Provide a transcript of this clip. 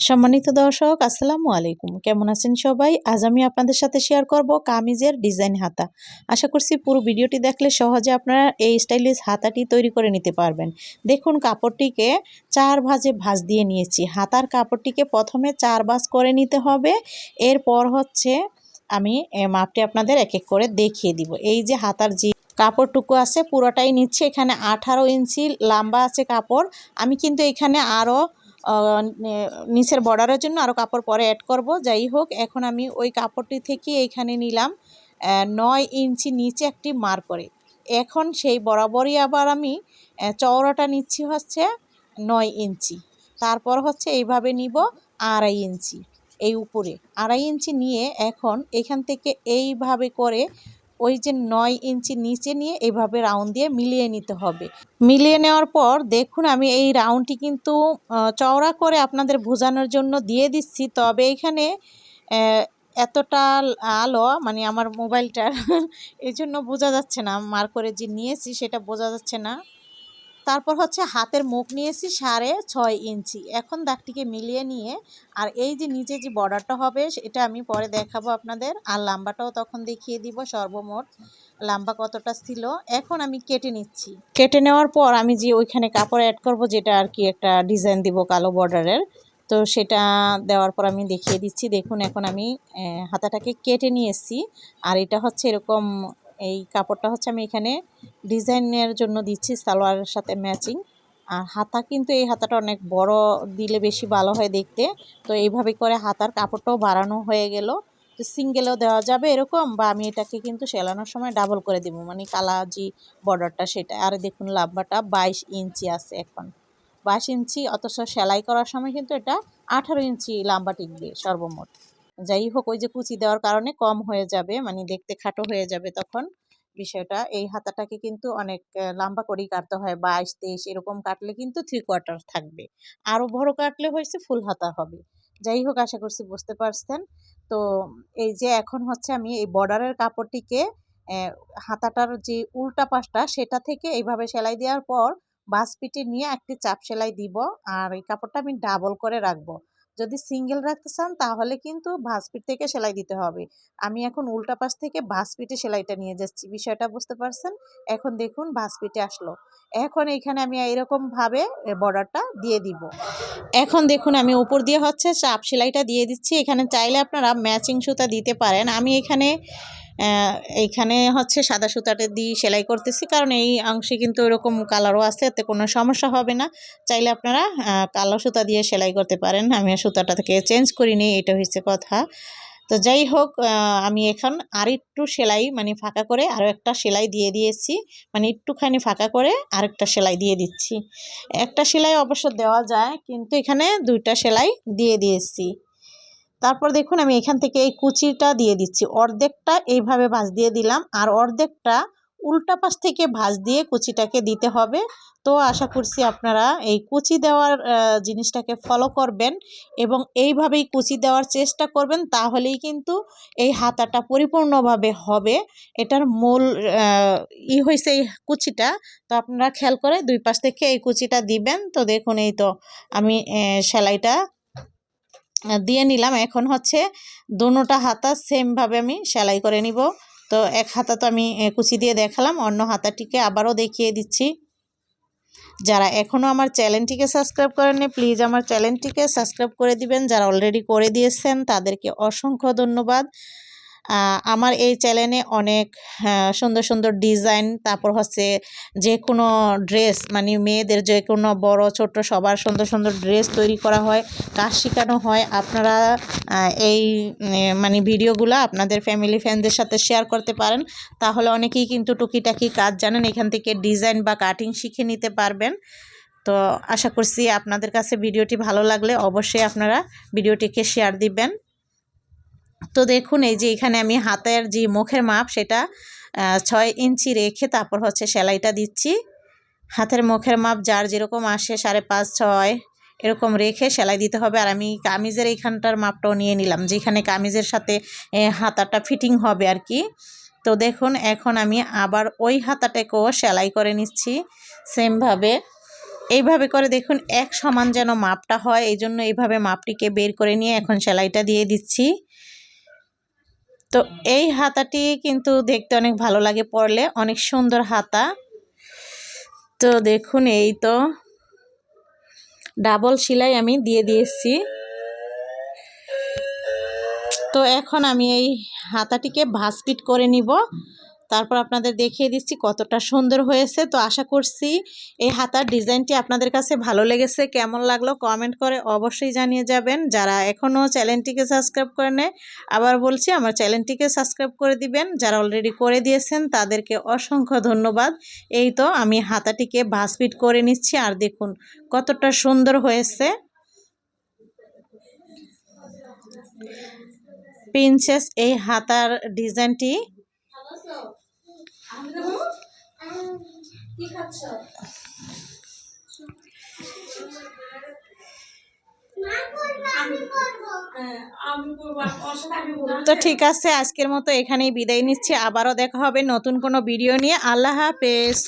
সম্মানিত দর্শক, আসসালামু আলাইকুম। কেমন আছেন সবাই? আজ আমি আপনাদের সাথে শেয়ার করব কামিজের ডিজাইন হাতা। আশা করছি পুরো ভিডিওটি দেখলে সহজে আপনারা এই স্টাইলিশ হাতাটি তৈরি করে নিতে পারবেন। দেখুন, কাপড়টিকে চার ভাজে ভাজ দিয়ে নিয়েছি। হাতার কাপড়টিকে প্রথমে চার ভাজ করে নিতে হবে। এরপর হচ্ছে আমি মাপটি আপনাদের এক এক করে দেখিয়ে দিব। এই যে হাতার যে কাপড়টুকু আছে, পুরোটাই নিচ্ছে। এখানে আঠারো ইঞ্চি লম্বা আছে কাপড়। আমি কিন্তু এখানে আরও নিচের বর্ডারের জন্য আরও কাপড় পরে অ্যাড করব। যাই হোক, এখন আমি ওই কাপড়টি থেকে এইখানে নিলাম। নয় ইঞ্চি নিচে একটি মার করে এখন সেই বরাবরই আবার আমি চওড়াটা নিচ্ছি হচ্ছে নয় ইঞ্চি। তারপর হচ্ছে এইভাবে নিব আড়াই ইঞ্চি। এই উপরে। আড়াই ইঞ্চি নিয়ে এখন এখান থেকে এইভাবে করে ওই যে নয় ইঞ্চি নিচে নিয়ে এভাবে রাউন্ড দিয়ে মিলিয়ে নিতে হবে। মিলিয়ে নেওয়ার পর দেখুন আমি এই রাউন্ডটি কিন্তু চওড়া করে আপনাদের বোঝানোর জন্য দিয়ে দিচ্ছি। তবে এখানে এতটা আলো মানে আমার মোবাইলটার এই জন্য বোঝা যাচ্ছে না। মার করে যে নিয়েছি সেটা বোঝা যাচ্ছে না। তারপর হচ্ছে হাতের মুখ নিয়েছি সাড়ে ছয় ইঞ্চি। এখন দাগটিকে মিলিয়ে নিয়ে আর এই যে নিচে যে বর্ডারটা হবে এটা আমি পরে দেখাবো আপনাদের। আর লাম্বাটাও তখন দেখিয়ে দিব, সর্বমোট লাম্বা কতটা ছিল। এখন আমি কেটে নিচ্ছি। কেটে নেওয়ার পর আমি যে ওইখানে কাপড় অ্যাড করব, যেটা আর কি একটা ডিজাইন দিব কালো বর্ডারের, তো সেটা দেওয়ার পর আমি দেখিয়ে দিচ্ছি। দেখুন, এখন আমি হাতাটাকে কেটে নিয়েছি। আর এটা হচ্ছে এরকম এই কাপড়টা হচ্ছে আমি এখানে ডিজাইনের জন্য দিচ্ছি, সালোয়ারের সাথে ম্যাচিং আর হাতা কিন্তু এই হাতাটা অনেক বড় দিলে বেশি ভালো হয় দেখতে। তো এইভাবে করে হাতার কাপড়টাও বাড়ানো হয়ে গেল। তো সিঙ্গেলও দেওয়া যাবে এরকম বা আমি এটাকে কিন্তু সেলানোর সময় ডাবল করে দেবো। মানে কালা যে বর্ডারটা সেটা। আর দেখুন লাম্বাটা বাইশ ইঞ্চি আছে এখন। বাইশ ইঞ্চি অথচ সেলাই করার সময় কিন্তু এটা আঠারো ইঞ্চি লাম্বা টিকবে সর্বমোট। যাই হোক, ওই যে কুচি দেওয়ার কারণে কম হয়ে যাবে মানে দেখতে খাটো হয়ে যাবে তখন। বিষয়টা, এই হাতাটাকে কিন্তু অনেক লম্বা করেই কাটতে হয়, বাইশ, তেইশ, এরকম কাটলে কিন্তু থ্রি কোয়ার্টার থাকবে। আরও বড় কাটলে হয়েছে ফুল হাতা হবে। যাই হোক, আশা করছি বুঝতে পারছেন। তো এই যে এখন হচ্ছে আমি এই বর্ডারের কাপড়টিকে হাতাটার যে উল্টা পাশটা, সেটা থেকে এইভাবে সেলাই দেওয়ার পর বাস পিটে নিয়ে একটি চাপ সেলাই দিব, আর এই কাপড়টা আমি ডাবল করে রাখব। যদি সিঙ্গেল রাখতে চান, তাহলে কিন্তু ভাঁজপিট থেকে সেলাই দিতে হবে। আমি এখন উল্টা পাশ থেকে ভাঁজপিটে সেলাইটা নিয়ে যাচ্ছি, বিষয়টা বুঝতে পারছেন? এখন দেখুন ভাঁজপিটে আসলো। এখন এখানে আমি এরকমভাবে বর্ডারটা দিয়ে দিব। এখন দেখুন আমি উপর দিয়ে হচ্ছে চাপ সেলাইটা দিয়ে দিচ্ছি। এখানে চাইলে আপনারা ম্যাচিং সুতা দিতে পারেন। আমি এখানে এইখানে হচ্ছে সাদা সুতাটা দিয়ে সেলাই করতেছি। কারণ এই অংশে কিন্তু এরকম কালারও আছে, এতে কোনো সমস্যা হবে না। চাইলে আপনারা কালো সুতা দিয়ে সেলাই করতে পারেন। আমি সুতাটা থেকে চেঞ্জ করিনি, এটা হচ্ছে কথা। তো যাই হোক আমি এখন আর একটু সেলাই মানে ফাঁকা করে আরও একটা সেলাই দিয়ে দিয়েছি। মানে একটুখানি ফাঁকা করে আরেকটা সেলাই দিয়ে দিচ্ছি। একটা সেলাই অবশ্য দেওয়া যায়, কিন্তু এখানে দুইটা সেলাই দিয়ে দিয়েছি। তারপর দেখুন আমি এখান থেকে এই কুচিটা দিয়ে দিচ্ছি। অর্ধেকটা এইভাবে ভাজ দিয়ে দিলাম আর অর্ধেকটা উল্টা পাশ থেকে ভাজ দিয়ে কুচিটাকে দিতে হবে। তো আশা করছি আপনারা এই কুচি দেওয়ার জিনিসটাকে ফলো করবেন এবং এইভাবেই কুচি দেওয়ার চেষ্টা করবেন তাহলেই কিন্তু এই হাতাটা পরিপূর্ণভাবে হবে। এটার মূল ই হয়েছে এই কুচিটা। তো আপনারা খেয়াল করে দুই পাশ থেকে এই কুচিটা দিবেন। তো দেখুন এই তো আমি সেলাইটা দিয়ে নিলাম। এখন হচ্ছে দুটা হাতা সেমভাবে আমি সেলাই করে নিব। তো এক হাতা তো আমি কুচি দিয়ে দেখালাম, অন্য হাতাটিকে আবারও দেখিয়ে দিচ্ছি। যারা এখনও আমার চ্যানেলটিকে সাবস্ক্রাইব করেননি, প্লিজ আমার চ্যানেলটিকে সাবস্ক্রাইব করে দিবেন। যারা অলরেডি করে দিয়েছেন, তাদেরকে অসংখ্য ধন্যবাদ। আমার এই চ্যানেলে অনেক সুন্দর সুন্দর ডিজাইন, তারপর হচ্ছে যে কোনো ড্রেস মানে মেয়েদের যে কোনো বড়, ছোট, সবার সুন্দর সুন্দর ড্রেস তৈরি করা হয়, কাজ শেখানো হয়, আপনারা এই মানে ভিডিওগুলো আপনাদের ফ্যামিলি ফ্যানদের সাথে শেয়ার করতে পারেন, তাহলে অনেকেই কিন্তু টুকিটাকি কাজ জানেন, এখান থেকে ডিজাইন বা কাটিং শিখে নিতে পারবেন। তো আশা করছি আপনাদের কাছে ভিডিওটি ভালো লাগলে অবশ্যই আপনারা ভিডিওটিকে শেয়ার দিবেন। তো দেখুন, এই যে এখানে আমি হাতের যে মুখের মাপ, সেটা ছয় ইঞ্চি রেখে তারপর হচ্ছে সেলাইটা দিচ্ছি। হাতের মুখের মাপ যার যেরকম আসে সাড়ে পাঁচ, ছয়, এরকম রেখে সেলাই দিতে হবে। আর আমি কামিজের এইখানটার মাপটাও নিয়ে নিলাম, যেখানে কামিজের সাথে হাতাটা ফিটিং হবে আর কি। তো দেখুন, এখন আমি আবার ওই হাতাটাকেও সেলাই করে নিচ্ছি সেমভাবে। এইভাবে করে দেখুন, এক সমান যেন মাপটা হয় এই জন্য এইভাবে মাপটিকে বের করে নিয়ে এখন সেলাইটা দিয়ে দিচ্ছি। তো এই হাতাটি কিন্তু দেখতে অনেক ভালো লাগে পরলে, অনেক সুন্দর হাতা। তো দেখুন এই তো। ডাবল সেলাই আমি দিয়ে দিয়েছি। তো এখন আমি এই হাতাটিকে ভাসপিট করে নিব। তারপর আপনাদের দেখিয়ে দিচ্ছি কতটা সুন্দর হয়েছে। তো আশা করছি এই হাতার ডিজাইনটি আপনাদের কাছে ভালো লেগেছে। কেমন লাগল কমেন্ট করে অবশ্যই জানিয়ে যাবেন। যারা এখনও চ্যানেলটিকে সাবস্ক্রাইব করে নেয় আবার বলছি আমার চ্যানেলটিকে সাবস্ক্রাইব করে দিবেন। যারা অলরেডি করে দিয়েছেন, তাদেরকে অসংখ্য ধন্যবাদ। এই তো আমি হাতাটিকে ভাসপিট করে নিচ্ছি। আর দেখুন কতটা সুন্দর হয়েছে। প্রিন্সেস, এই হাতার ডিজাইনটি তো ঠিক আছে, আজকের মতো এখানেই বিদায় নিচ্ছি। আবারও দেখা হবে নতুন কোনো ভিডিও নিয়ে। আল্লাহ হাফেজ।